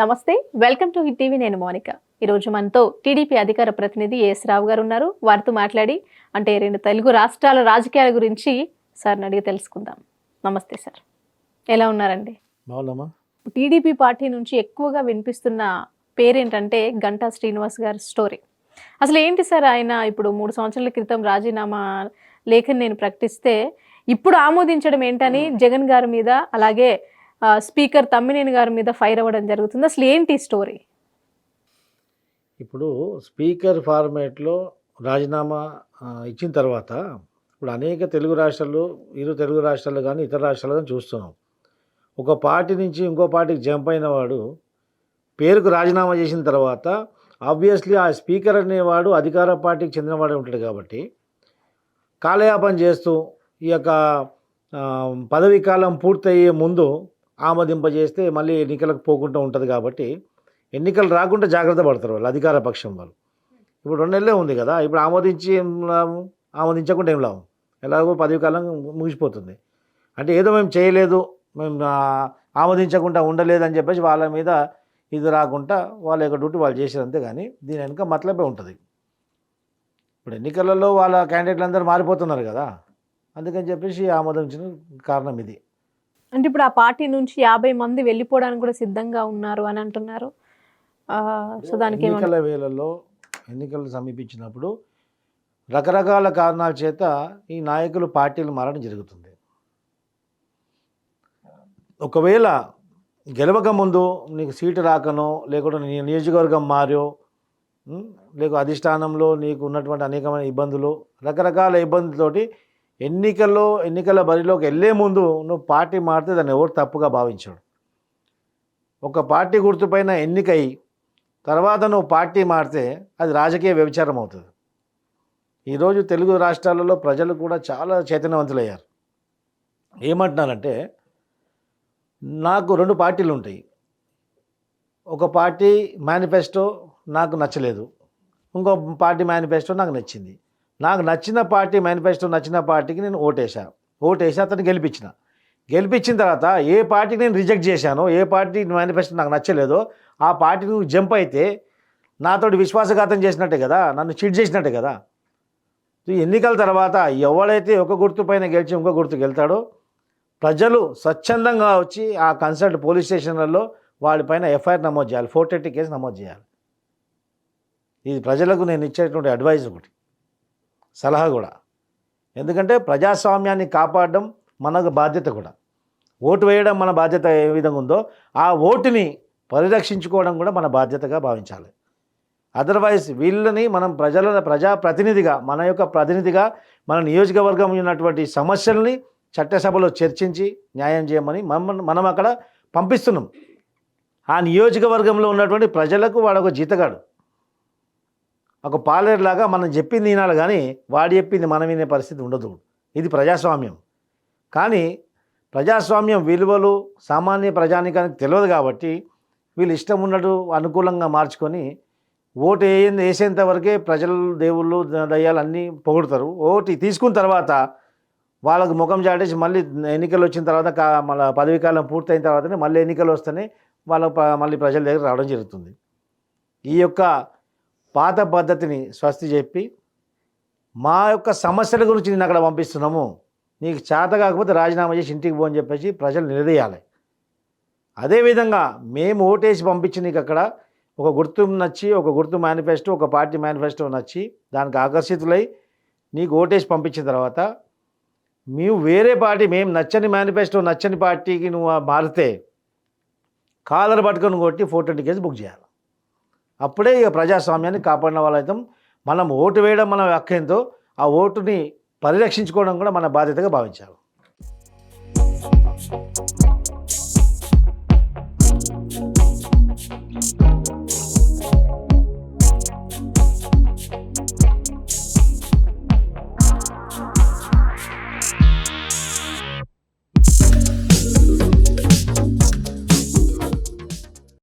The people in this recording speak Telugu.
నమస్తే వెల్కమ్ టు హిట్ టీవీ నేను మౌనిక. ఈరోజు మనతో టీడీపీ అధికార ప్రతినిధి ఎస్ రావు గారు ఉన్నారు. వారితో మాట్లాడి అంటే రెండు తెలుగు రాష్ట్రాల రాజకీయాల గురించి సార్ని అడిగి తెలుసుకుందాం. నమస్తే సార్. ఎలా ఉన్నారండి? టీడీపీ పార్టీ నుంచి ఎక్కువగా వినిపిస్తున్న పేరేంటంటే గంటా శ్రీనివాస్ గారి స్టోరీ. అసలు ఏంటి సార్ ఆయన? ఇప్పుడు మూడు సంవత్సరాల క్రితం రాజీనామా లేఖని నేను ప్రకటిస్తే ఇప్పుడు ఆమోదించడం ఏంటని జగన్ గారి మీద అలాగే స్పీకర్ తమ్మినేని గారి మీద ఫైర్ అవ్వడం జరుగుతుంది. అసలు ఏంటి ఈ స్టోరీ? ఇప్పుడు స్పీకర్ ఫార్మేట్లో రాజీనామా ఇచ్చిన తర్వాత ఇప్పుడు అనేక తెలుగు రాష్ట్రాలు ఇరు తెలుగు రాష్ట్రాలు కానీ ఇతర రాష్ట్రాలు కానీ చూస్తున్నాం. ఒక పార్టీ నుంచి ఇంకో పార్టీకి జంప్ అయిన వాడు పేరుకు రాజీనామా చేసిన తర్వాత ఆబ్వియస్లీ ఆ స్పీకర్ అనేవాడు అధికార పార్టీకి చెందినవాడే ఉంటాడు కాబట్టి కాలయాపన చేస్తూ ఈ యొక్క పదవీ కాలం పూర్తయ్యే ముందు ఆమోదింపజేస్తే మళ్ళీ ఎన్నికలకు పోకుండా ఉంటుంది కాబట్టి ఎన్నికలు రాకుండా జాగ్రత్త పడతారు వాళ్ళు అధికార పక్షం వాళ్ళు. ఇప్పుడు రెండు నెలలే ఉంది కదా ఇప్పుడు ఆమోదించి ఏం లాభం? ఆమోదించకుండా ఏం లాభం? ఎలాగో పదవి కాలం ముగిసిపోతుంది. అంటే ఏదో మేము చేయలేదు మేము ఆమోదించకుండా ఆమోదించకుండా ఉండలేదని చెప్పేసి వాళ్ళ మీద ఇది రాకుండా వాళ్ళ యొక్క డ్యూటీ వాళ్ళు చేసారు అంతే కానీ దీని వెనుక మతలబే ఉంటుంది. ఇప్పుడు ఎన్నికలలో వాళ్ళ క్యాండిడేట్లు అందరూ మారిపోతున్నారు కదా అందుకని చెప్పేసి ఆమోదించిన కారణం ఇది. అంటే ఇప్పుడు ఆ పార్టీ నుంచి యాభై మంది వెళ్ళిపోవడానికి కూడా సిద్ధంగా ఉన్నారు అని అంటున్నారు. సో దానికి ఎన్నికల వేళల్లో ఎన్నికలు సమీపించినప్పుడు రకరకాల కారణాల చేత ఈ నాయకులు పార్టీలు మారడం జరుగుతుంది. ఒకవేళ గెలవక ముందు నీకు సీటు రాకనో లేకుంటే నీ నియోజకవర్గం మారో లేక అధిష్టానంలో నీకు ఉన్నటువంటి అనేకమైన ఇబ్బందులు రకరకాల ఇబ్బందులతోటి ఎన్నికల్లో ఎన్నికల బరిలోకి వెళ్ళే ముందు నువ్వు పార్టీ మారితే దాన్ని ఎవరు తప్పుగా భావించడు ఒక పార్టీ గుర్తుపైన ఎన్నికై తర్వాత నువ్వు పార్టీ మారితే అది రాజకీయ వ్యభిచారం అవుతుంది. ఈరోజు తెలుగు రాష్ట్రాలలో ప్రజలు కూడా చాలా చైతన్యవంతులయ్యారు. ఏమంటున్నారంటే నాకు రెండు పార్టీలు ఉంటాయి. ఒక పార్టీ మేనిఫెస్టో నాకు నచ్చలేదు. ఇంకో పార్టీ మేనిఫెస్టో నాకు నచ్చింది. నాకు నచ్చిన పార్టీ మేనిఫెస్టో నచ్చిన పార్టీకి నేను ఓటేసా ఓటేసి అతను గెలిపించిన. గెలిపించిన తర్వాత ఏ పార్టీకి నేను రిజెక్ట్ చేశానో ఏ పార్టీ మేనిఫెస్టో నాకు నచ్చలేదో ఆ పార్టీ నువ్వు జంప్ అయితే నాతోటి విశ్వాసఘాతం చేసినట్టే కదా నన్ను చీట్ చేసినట్టే కదా. ఎన్నికల తర్వాత ఎవడైతే ఒక గుర్తు పైన గెలిచి ఇంకో గుర్తుకు వెళ్తాడో ప్రజలు స్వచ్ఛందంగా వచ్చి ఆ కన్సల్ట్ పోలీస్ స్టేషన్లలో వాడిపైన ఎఫ్ఐఆర్ నమోదు చేయాలి. ఫోర్ థర్టీ కేసు నమోదు చేయాలి. ఇది ప్రజలకు నేను ఇచ్చేటువంటి అడ్వైజ్ ఒకటి. సలహా కూడా. ఎందుకంటే ప్రజాస్వామ్యాన్ని కాపాడడం మనకు బాధ్యత కూడా. ఓటు వేయడం మన బాధ్యత ఏ విధంగా ఉందో ఆ ఓటుని పరిరక్షించుకోవడం కూడా మన బాధ్యతగా భావించాలి. అదర్వైజ్ వీళ్ళని మనం ప్రజల ప్రజాప్రతినిధిగా మన యొక్క ప్రతినిధిగా మన నియోజకవర్గం ఉన్నటువంటి సమస్యల్ని చట్టసభలో చర్చించి న్యాయం చేయమని మనం మనం అక్కడ పంపిస్తున్నాం. ఆ నియోజకవర్గంలో ఉన్నటువంటి ప్రజలకు వాడు ఒక జీతగాడు. ఒక పాలేరులాగా మనం చెప్పింది వినాలి కానీ వాడు చెప్పింది మనం వినే పరిస్థితి ఉండదు. ఇది ప్రజాస్వామ్యం. కానీ ప్రజాస్వామ్యం విలువలు సామాన్య ప్రజానికానికి తెలియదు కాబట్టి వీళ్ళు ఇష్టం ఉన్నట్టు అనుకూలంగా మార్చుకొని ఓటు వేయింది వేసేంత వరకే ప్రజలు దేవుళ్ళు దయ్యాలు అన్నీ పొగుడతారు. ఓటు తీసుకున్న తర్వాత వాళ్ళకు ముఖం చాటేసి మళ్ళీ ఎన్నికలు వచ్చిన తర్వాత కా మళ్ళీ పదవీ కాలం పూర్తయిన తర్వాతనే మళ్ళీ ఎన్నికలు వస్తేనే వాళ్ళ మళ్ళీ ప్రజల దగ్గర రావడం జరుగుతుంది. ఈ యొక్క పాత పద్ధతిని స్వస్తి చెప్పి మా యొక్క సమస్యల గురించి నేను అక్కడ పంపిస్తున్నాము. నీకు చేత కాకపోతే రాజీనామా చేసి ఇంటికి పోని చెప్పేసి ప్రజలు నిలదీయాలి. అదేవిధంగా మేము ఓటేసి పంపించి నీకు అక్కడ ఒక గుర్తు నచ్చి ఒక గుర్తు మేనిఫెస్టో ఒక పార్టీ మేనిఫెస్టో నచ్చి దానికి ఆకర్షితులై నీకు ఓటేసి పంపించిన తర్వాత మేము వేరే పార్టీ మేము నచ్చని మేనిఫెస్టో నచ్చని పార్టీకి నువ్వు మారితే కాలర్ పట్టుకొని కొట్టి ఫోటో టికెట్స్ బుక్ చేయాలి. అప్పుడే ఇక ప్రజాస్వామ్యాన్ని కాపాడిన వాళ్ళైతే. మనం ఓటు వేయడం మన హక్కేంతో ఆ ఓటుని పరిరక్షించుకోవడం కూడా మన బాధ్యతగా భావించాలి